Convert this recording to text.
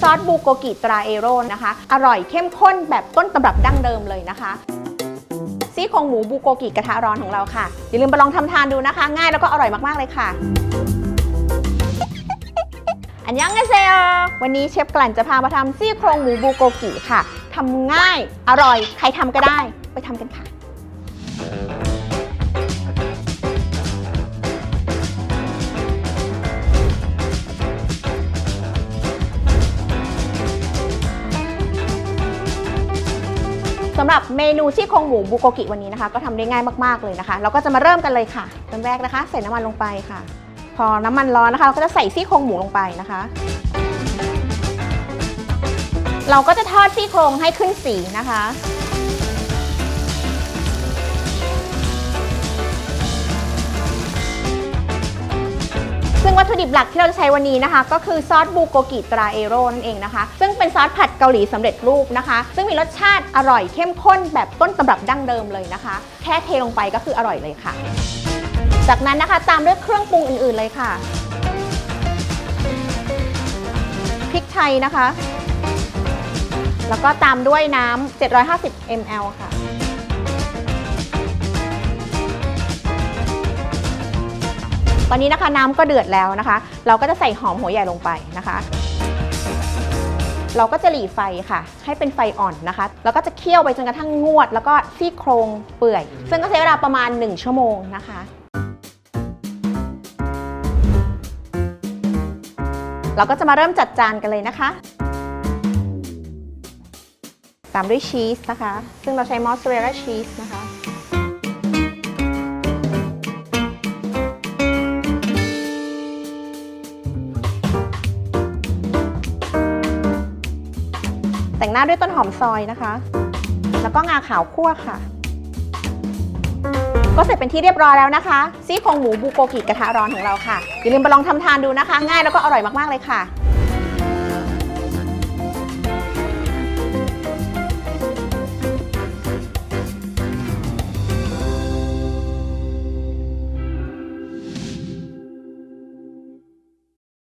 ซอสบูโกกิตราเอโร่นะคะ อร่อยเข้มข้นแบบต้นตำรับดั้งเดิมเลยนะคะซี่โครงหมูบูโกกิกระทะร้อนของเราค่ะ อย่าลืมไปลองทำทานดูนะคะ ง่ายแล้วก็อร่อยมาก ๆ เลยค่ะ อันยังไงเซลวันนี้เชฟกลั่นจะพามาทำซี่โครงหมูบูโกกิค่ะทำง่ายอร่อยใครทำก็ได้ไปทำกันค่ะ สำหรับเมนูซี่โครงหมูบุโกกิวันนี้นะคะ ก็ทำได้ง่ายมากๆเลยนะคะ เราก็จะมาเริ่มกันเลยค่ะตอนแรกนะคะ ใส่น้ำมันลงไปค่ะ พอน้ำมันร้อนนะคะเราก็จะใส่ซี่โครงหมูลงไปนะคะ เราก็จะทอดซี่โครงให้ขึ้นสีนะคะ วัตถุดิบหลักที่เราจะใช้วันนี้นะคะ ก็คือซอสบูโกกิตราเอโร่นั่นเองนะคะ ซึ่งเป็นซอสผัดเกาหลีสำเร็จรูปนะคะ ซึ่งมีรสชาติอร่อยเข้มข้นแบบต้นตำรับดั้งเดิมเลยนะคะ แค่เทลงไปก็คืออร่อยเลยค่ะ จากนั้นนะคะตามด้วยเครื่องปรุงอื่นๆเลยค่ะพริกไทยนะคะ แล้วก็ตามด้วยน้ำ750 ml ค่ะ อนนี้นะคะน้ำก็เดือดแล้วนะคะ เราก็จะใส่หอมหัวใหญ่ลงไปนะคะ เราก็จะหลีไฟค่ะ ให้เป็นไฟอ่อนนะคะ แล้วก็จะเคี่ยวไปจนกระทั่งงวด แล้วก็ซี่โครงเปื่อย ซึ่งก็ใช้เวลาประมาณ 1 ชั่วโมงนะคะเราก็จะมาเริ่มจัดจานกันเลยนะคะ ตามด้วยชีสนะคะ ซึ่งเราใช้มอสซาเรลล่าชีสนะคะ แต่งหน้าด้วยต้นหอมซอยนะคะ แล้วก็งาขาวคั่วค่ะ ก็เสร็จเป็นที่เรียบร้อยแล้วนะคะซี่โครงหมูบูโกกิกระทะร้อนของเราค่ะอย่าลืมไปลองทำทานดูนะคะ ง่ายแล้วก็อร่อยมากๆเลยค่ะ